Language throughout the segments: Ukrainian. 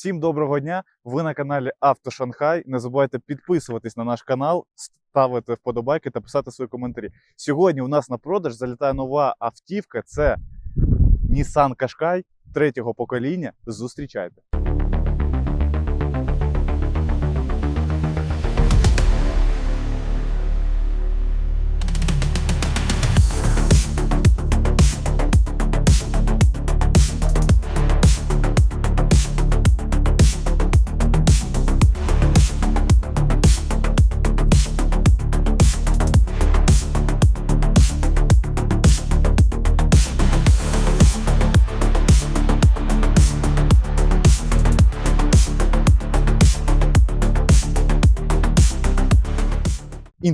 Всім доброго дня! Ви на каналі Авто Шанхай. Не забувайте підписуватись на наш канал, ставити вподобайки та писати свої коментарі. Сьогодні у нас на продаж залітає нова автівка. Це Nissan Qashqai третього покоління. Зустрічайте.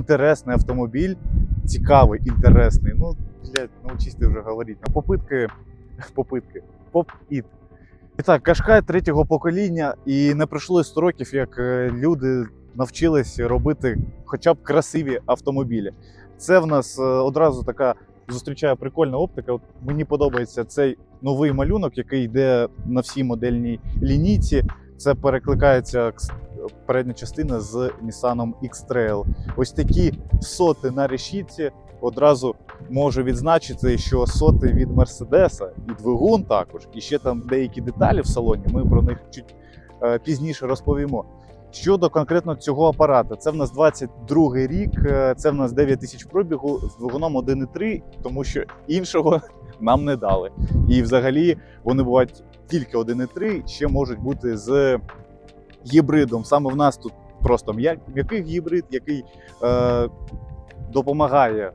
Інтересний автомобіль, цікавий, інтересний. Ну, блядь, научись ти вже говорити. Ну, попитки, попитки, поп-іт. І так, Кашкай третього покоління, і не пройшло 100 років, як е, люди навчились робити хоча б красиві автомобілі. Це в нас е, одразу така зустрічає прикольна оптика. От мені подобається цей новий малюнок, який йде на всій модельній лінійці. Це перекликається передня частина з Nissan X-Trail. Ось такі соти на решітці. Одразу можу відзначити, що соти від Мерседеса і двигун також, і ще там деякі деталі в салоні. Ми про них чуть е, пізніше розповімо. Щодо конкретно цього апарата, це в нас 22 рік, е, це в нас 9 тисяч пробігу з двигуном 1,3, тому що іншого нам не дали. І взагалі вони бувають тільки 1,3, ще можуть бути з гібридом. Саме в нас тут просто м'я- м'який гібрид, який е, допомагає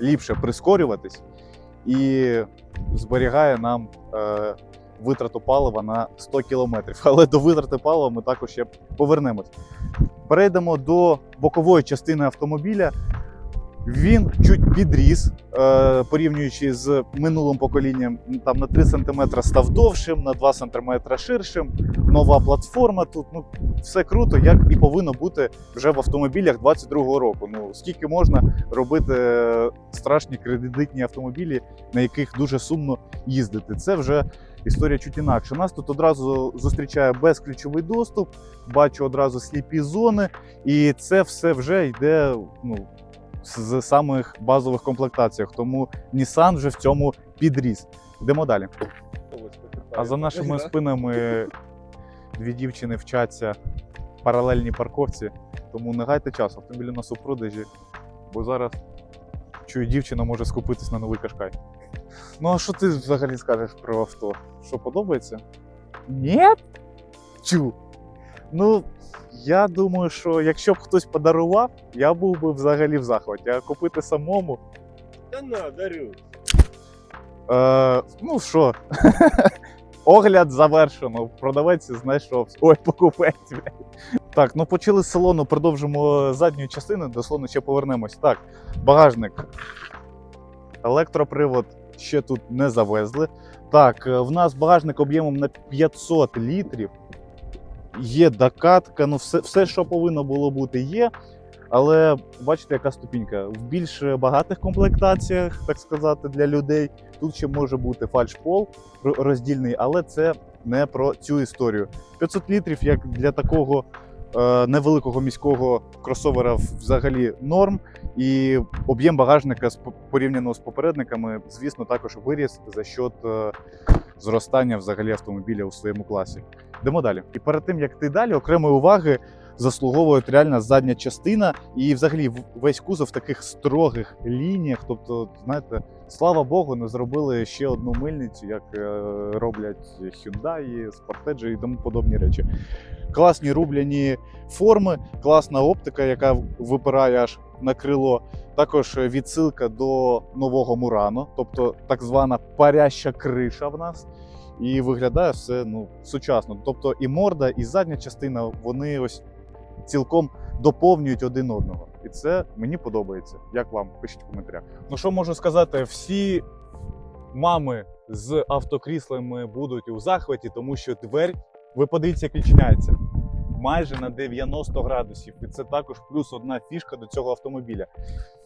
ліпше прискорюватись і зберігає нам е, витрату палива на 100 кілометрів. Але до витрати палива ми також ще повернемось. Перейдемо до бокової частини автомобіля. Він чуть підріс, е, порівнюючи з минулим поколінням, там на 3 см став довшим, на 2 см ширшим. Нова платформа тут. Ну, все круто, як і повинно бути вже в автомобілях 22-го року. Ну скільки можна робити е, страшні кредитні автомобілі, на яких дуже сумно їздити. Це вже історія чуть інакше. Нас тут одразу зустрічає безключовий доступ, бачу одразу сліпі зони, і це все вже йде ну, з самих базових комплектаціях. Тому Nissan вже в цьому підріс. Йдемо далі. А за нашими спинами дві дівчини вчаться в паралельній парковці, тому не гайте час, автомобіль у нас у продажі, бо зараз чую, дівчина може скупитись на новий кашкай. Ну, а що ти взагалі скажеш про авто? Що подобається? Ні? Чу. Ну, я думаю, що якщо б хтось подарував, я був би взагалі в захваті. А купити самому. Да на, дарю. Е, ну що, огляд завершено. Продавець знайшовся. Ой, покупець. Так, ну почали з салону, продовжимо задню частину, до салону ще повернемось. Так, багажник. Електропривод ще тут не завезли. Так, е, в нас багажник об'ємом на 500 літрів. Є докатка, ну все, все, що повинно було бути, є. Але бачите, яка ступінька. В більш багатих комплектаціях, так сказати, для людей тут ще може бути фальшпол роздільний, але це не про цю історію. 500 літрів, як для такого е, невеликого міського кросовера взагалі норм. І об'єм багажника порівняно з попередниками, звісно, також виріс за счет е, зростання взагалі автомобіля у своєму класі. Йдемо далі. І перед тим як ти далі, окремої уваги заслуговує реальна задня частина і взагалі весь кузов в таких строгих лініях. Тобто, знаєте, слава Богу, не зробили ще одну мильницю, як е, роблять Hyundai, Sportage і тому подобні речі. Класні рубляні форми, класна оптика, яка випирає аж на крило. Також відсилка до нового Мурано, тобто так звана паряща криша в нас. І виглядає все ну, сучасно. Тобто і морда, і задня частина, вони ось цілком доповнюють один одного. І це мені подобається. Як вам? Пишіть в коментарях. Ну що можу сказати, всі мами з автокріслами будуть у захваті, тому що двері, ви подивіться, як відчиняється. Майже на 90 градусів. І це також плюс одна фішка до цього автомобіля.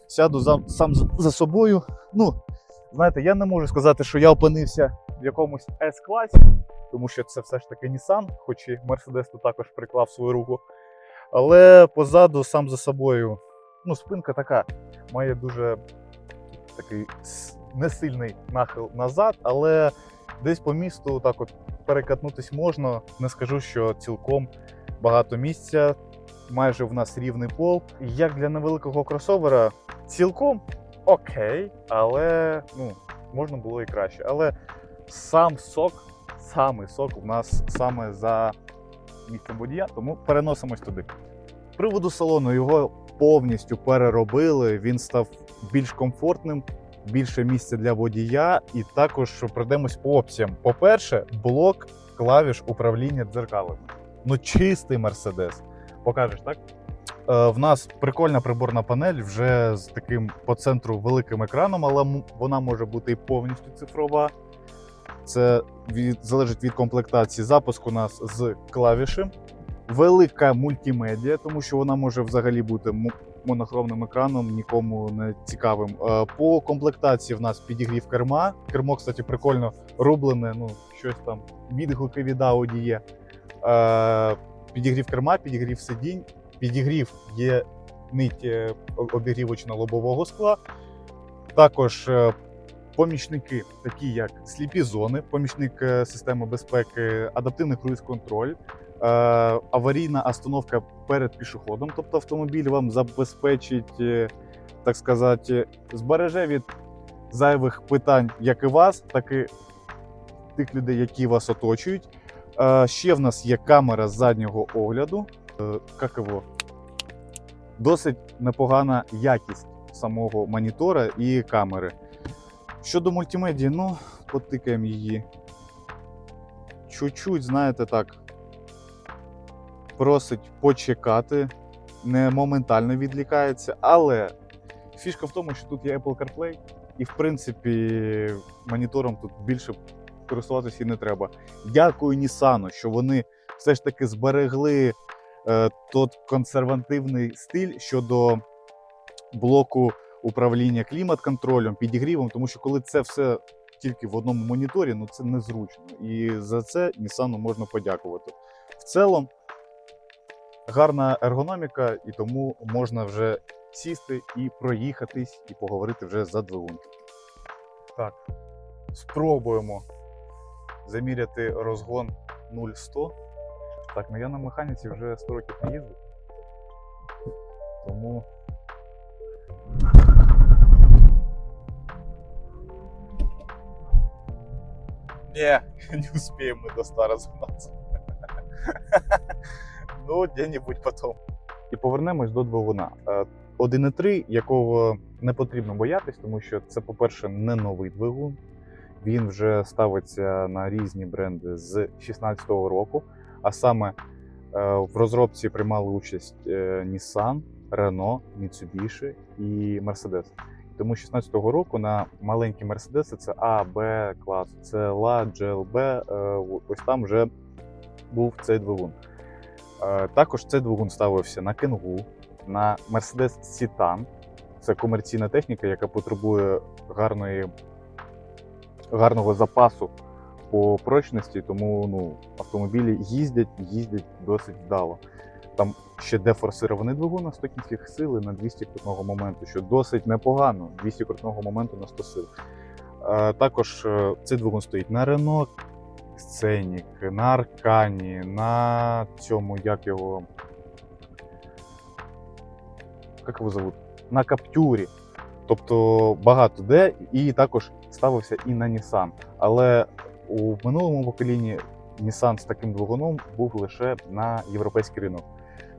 Сяду за, сам за собою. Ну, знаєте, я не можу сказати, що я опинився в якомусь S-класі, тому що це все ж таки Nissan, хоч і Mercedes тут також приклав свою руку. Але позаду сам за собою, ну, спинка така, має дуже такий несильний нахил назад, але десь по місту так от перекатнутись можна. Не скажу, що цілком багато місця. Майже в нас рівний пол. Як для невеликого кросовера, цілком окей, але ну, можна було і краще. Але сам сок, самий сок у нас саме за місцем водія, тому переносимось туди. З приводу салону його повністю переробили. Він став більш комфортним, більше місця для водія, і також пройдемось по опціям. По-перше, блок клавіш управління дзеркалами. Ну, чистий Мерседес. Покажеш, так? Е, в нас прикольна приборна панель вже з таким по центру великим екраном, але вона може бути і повністю цифрова. Це від, залежить від комплектації. Запуск у нас з клавіші. Велика мультимедіа, тому що вона може взагалі бути монохромним екраном, нікому не цікавим. Е, По комплектації в нас підігрів керма. Кермо, кстати, прикольно рублене, ну, щось там, відгуки від Audi є. Е, Підігрів керма, підігрів сидінь, підігрів є нить е, обігрівочна лобового скла. Також помічники, такі як сліпі зони, помічник е, системи безпеки, адаптивний круїз-контроль, е, аварійна остановка перед пішоходом, тобто автомобіль вам забезпечить, е, так сказати, збереже від зайвих питань як і вас, так і тих людей, які вас оточують. Ще в нас є камера заднього огляду. Як його? Досить непогана якість самого монітора і камери. Щодо мультимедії, ну, потикаємо її. Чуть-чуть, знаєте, так. Просить почекати, не моментально відлікається, але фішка в тому, що тут є Apple CarPlay, і в принципі монітором тут більше користуватися і не треба. Дякую Нісану, що вони все ж таки зберегли е, тот консервативний стиль щодо блоку управління клімат-контролем, підігрівом, тому що коли це все тільки в одному моніторі, ну це незручно. І за це Нісану можна подякувати. В цілому гарна ергономіка, і тому можна вже сісти і проїхатись, і поговорити вже за двигун. Так, спробуємо заміряти розгон 0-100. Так, ну я на механіці вже 100 років не їздив. Тому. Не, не успеем мы до 100 разогнаться. Ну, где-нибудь потом. І повернемось до двигуна. Е, 1.3, якого не потрібно боятись, тому що це, по-перше, не новий двигун. Він вже ставиться на різні бренди з 2016 року. А саме е, в розробці приймали участь е, Nissan, Renault, Mitsubishi і Mercedes. Тому 16 року на маленькі Мерседеси це А, Б клас, це ЛА, GLB, е, ось там вже був цей двигун. Е, Також цей двигун ставився на Кенгу, на Mercedes Citan. Це комерційна техніка, яка потребує гарної, гарного запасу по прочності, тому ну, автомобілі їздять, їздять досить вдало. Там ще дефорсирований двигун на 100 кінських сил і на 200 крутного моменту, що досить непогано. 200 крутного моменту на 100 сил. Е, Також е, цей двигун стоїть на Renault Scenic, на Аркані, на цьому, як його. Як його зовут? На Каптюрі. Тобто багато де, і також ставився і на Nissan. Але у минулому поколінні Nissan з таким двигуном був лише на європейський ринок.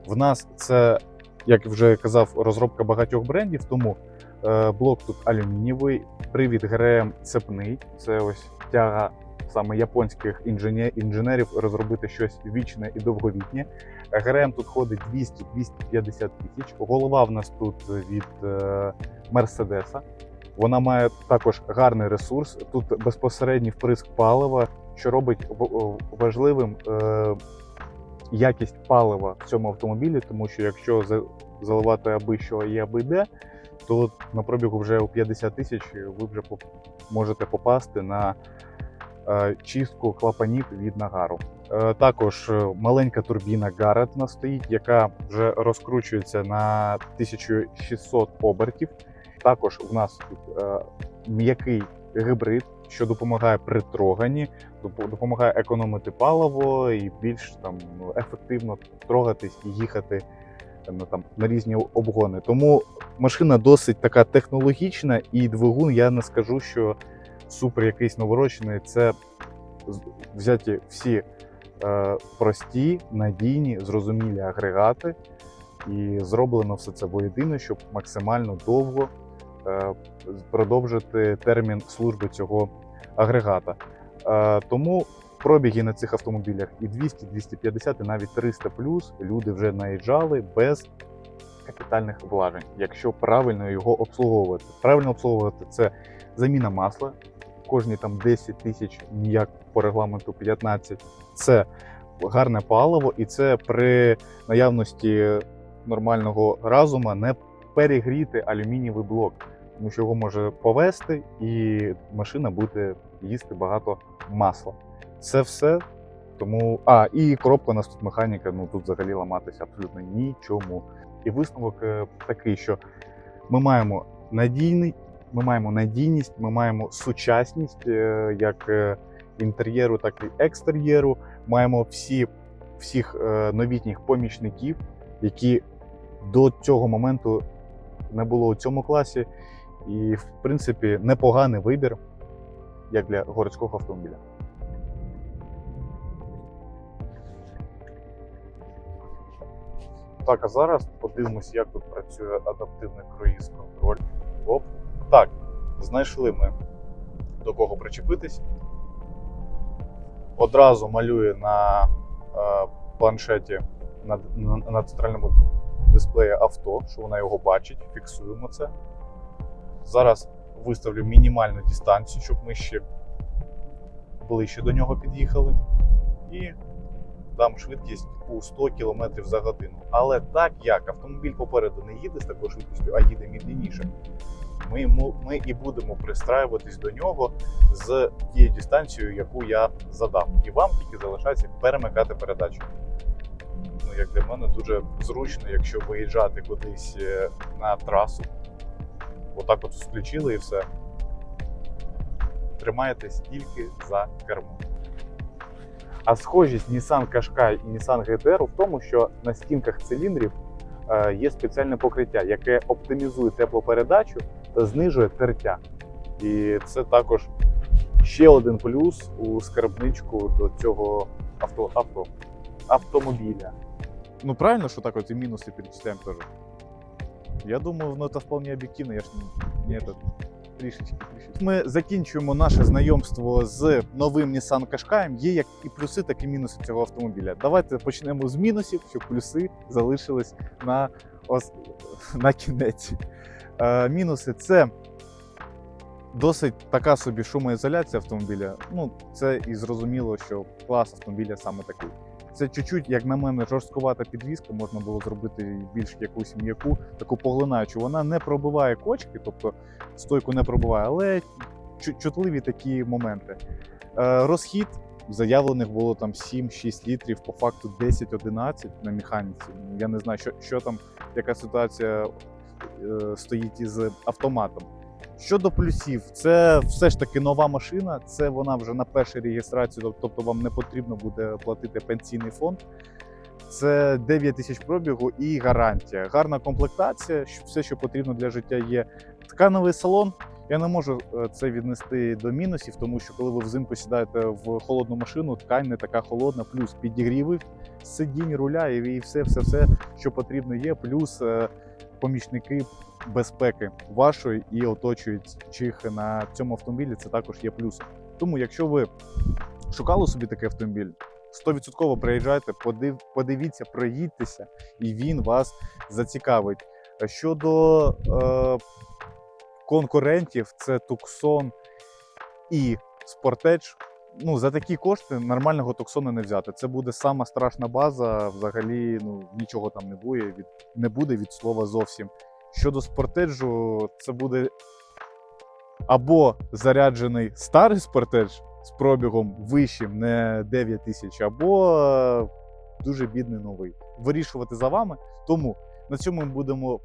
В нас це, як вже казав, розробка багатьох брендів, тому е, блок тут алюмінієвий, привід ГРМ цепний. Це ось тяга саме японських інженерів розробити щось вічне і довговітнє. ГРМ тут ходить 200-250 тисяч. Голова в нас тут від е, Мерседеса. Вона має також гарний ресурс. Тут безпосередній вприск палива, що робить важливим е, якість палива в цьому автомобілі, тому що якщо заливати аби що і аби де, то на пробігу вже у 50 тисяч ви вже можете попасти на е, чистку клапанів від нагару. Е, Також е, маленька турбіна Garrett у нас стоїть, яка вже розкручується на 1600 обертів. Також в нас тут м'який гибрид, що допомагає при троганні, допомагає економити паливо і більш там ну, ефективно трогатись і їхати ну, там, на різні обгони. Тому машина досить така технологічна, і двигун я не скажу, що супер якийсь наворочений. Це взяті всі е, прості, надійні, зрозумілі агрегати, і зроблено все це воєдино, щоб максимально довго е, продовжити термін служби цього агрегата. Е, тому пробіги на цих автомобілях і 200, 250, і навіть 300 плюс люди вже наїжджали без капітальних облажень, якщо правильно його обслуговувати. Правильно обслуговувати це заміна масла. Кожні там 10 тисяч, ніяк по регламенту 15. Це гарне паливо, і це при наявності нормального разума не перегріти алюмінієвий блок, тому що його може повести, і машина буде їсти багато масла. Це все. Тому. А, і коробка у нас тут механіка, ну тут взагалі ламатися абсолютно нічому. І висновок е, такий, що ми маємо надійний, ми маємо надійність, ми маємо сучасність е, як е, інтер'єру, так і екстер'єру. Маємо всі, всіх новітніх помічників, які до цього моменту не було у цьому класі. І, в принципі, непоганий вибір як для городського автомобіля. Так, а зараз подивимось, як тут працює адаптивний круїз контроль. Оп. Так, знайшли ми до кого причепитись. Одразу малює на е, планшеті на, на, на центральному дисплеї авто, що вона його бачить. Фіксуємо це. Зараз виставлю мінімальну дистанцію, щоб ми ще ближче до нього під'їхали. І дам швидкість у 100 км за годину. Але так як автомобіль попереду не їде з такою швидкістю, а їде медленніше, ми, ми і будемо пристраюватись до нього з тією дистанцією, яку я задав. І вам тільки залишається перемикати передачу. Ну, як для мене, дуже зручно, якщо виїжджати кудись е, на трасу. Отак от включили і все. Тримаєтесь тільки за кермо. А схожість Nissan Qashqai і Nissan GTR в тому, що на стінках циліндрів е, є спеціальне покриття, яке оптимізує теплопередачу та знижує тертя. І це також ще один плюс у скарбничку до цього авто, авто, автомобіля. Ну правильно, що так от і мінуси перечисляємо теж. Я думаю, ну це вполне об'єктивно, я ж не этот, трішечки, трішечки. Ми закінчуємо наше знайомство з новим Nissan Qashqai. Є як і плюси, так і мінуси цього автомобіля. Давайте почнемо з мінусів, щоб плюси залишились на, ос... на кінець. Е, мінуси це досить така собі шумоізоляція автомобіля. Ну, це і зрозуміло, що клас автомобіля саме такий. Це чуть-чуть, як на мене, жорсткувата підвізка, можна було зробити більш якусь м'яку, таку поглинаючу. Вона не пробиває кочки, тобто стойку не пробиває, але чутливі такі моменти. Е, розхід заявлених було там 7-6 літрів, по факту 10-11 на механіці. Я не знаю, що, що там, яка ситуація е, стоїть із автоматом. Щодо плюсів, це все ж таки нова машина. Це вона вже на першій реєстрації, тобто вам не потрібно буде платити пенсійний фонд. Це 9 тисяч пробігу і гарантія. Гарна комплектація, все, що потрібно для життя, є. Ткановий салон. Я не можу е, це віднести до мінусів, тому що коли ви взимку сідаєте в холодну машину, ткань не така холодна, плюс підігріви сидінь, руля і все, все, все, що потрібно є, плюс е, помічники безпеки вашої і оточуючих на цьому автомобілі. Це також є плюсом. Тому, якщо ви шукали собі такий автомобіль, 100% приїжджайте, подив, подивіться, проїдьтеся, і він вас зацікавить. Щодо е, конкурентів, це Tucson і Sportage. Ну, за такі кошти нормального Туксона не взяти. Це буде сама страшна база. Взагалі, ну нічого там не буде від не буде від слова зовсім. Щодо спортеджу, це буде або заряджений старий спортедж, з пробігом вищим, не 9 тисяч, або е, дуже бідний новий. Вирішувати за вами. Тому на цьому ми будемо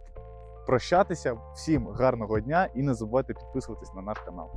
прощатися. Всім гарного дня і не забувайте підписуватись на наш канал.